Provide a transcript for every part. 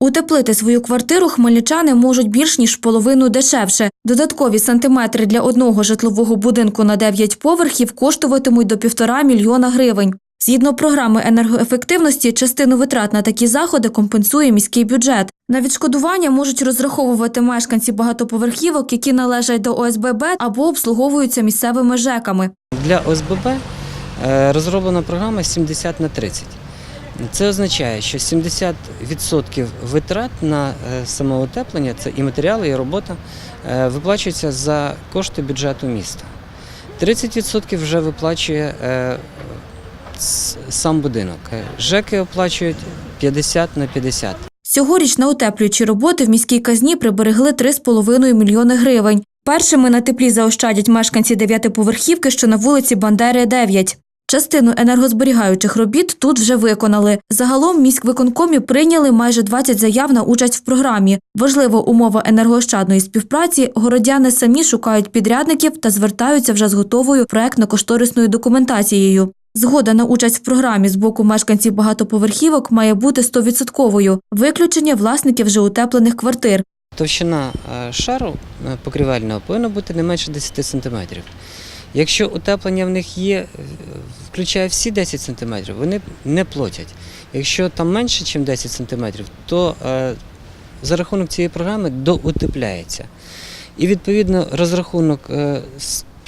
Утеплити свою квартиру хмельничани можуть більш ніж половину дешевше. Додаткові сантиметри для одного житлового будинку на 9 поверхів коштуватимуть до півтора мільйона гривень. Згідно програми енергоефективності, частину витрат на такі заходи компенсує міський бюджет. На відшкодування можуть розраховувати мешканці багатоповерхівок, які належать до ОСББ або обслуговуються місцевими ЖЕКами. Для ОСББ е, розроблена програма 70 на 30. Це означає, що 70% витрат на е, самоутеплення, це і матеріали, і робота, е, виплачуються за кошти бюджету міста. 30% вже виплачує е, сам будинок. ЖЕКи оплачують 50 на 50. Цьогоріч на утеплюючі роботи в міській казні приберегли 3,5 мільйони гривень. Першими на теплі заощадять мешканці дев'ятиповерхівки, що на вулиці Бандери 9. Частину енергозберігаючих робіт тут вже виконали. Загалом в міськвиконкомі прийняли майже 20 заяв на участь в програмі. Важлива умова енергоощадної співпраці. Городяни самі шукають підрядників та звертаються вже з готовою проектно-кошторисною документацією. Згода на участь в програмі з боку мешканців багатоповерхівок має бути 100%. Виключення власників вже утеплених квартир. Товщина е, шару е, покрівельного повинна бути не менше 10 см. Якщо утеплення в них є, включає всі 10 см, вони не платять. Якщо там менше, ніж 10 см, то е, за рахунок цієї програми доутепляється. І відповідно розрахунок е,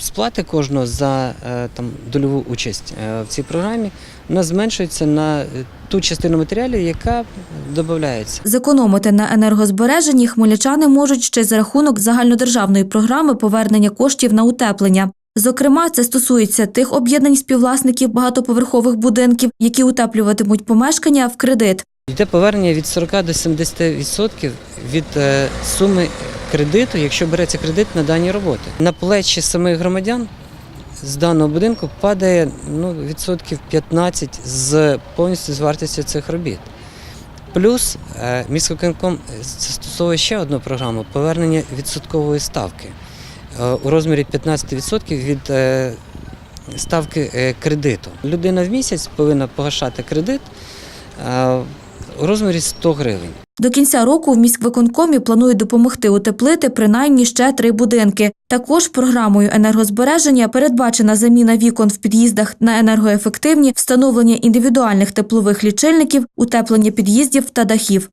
сплати кожного за е, там, дольову участь е, в цій програмі нас зменшується на е, ту частину матеріалів, яка додається. Зекономити на енергозбереженні хмельничани можуть ще за рахунок загальнодержавної програми повернення коштів на утеплення. Зокрема, це стосується тих об'єднань співвласників багатоповерхових будинків, які утеплюватимуть помешкання в кредит. Йде повернення від 40 до 70% від е, суми кредиту, якщо береться кредит на дані роботи. На плечі самих громадян з даного будинку падає ну, відсотків 15 з повністю з вартістю цих робіт. Плюс е, міськвиконком застосовує ще одну програму повернення відсоткової ставки е, у розмірі 15% від е, ставки е, кредиту. Людина в місяць повинна погашати кредит е, у розмірі 100 гривень. До кінця року в міськвиконкомі планують допомогти утеплити принаймні ще три будинки. Також програмою енергозбереження передбачена заміна вікон в під'їздах на енергоефективні, встановлення індивідуальних теплових лічильників, утеплення під'їздів та дахів.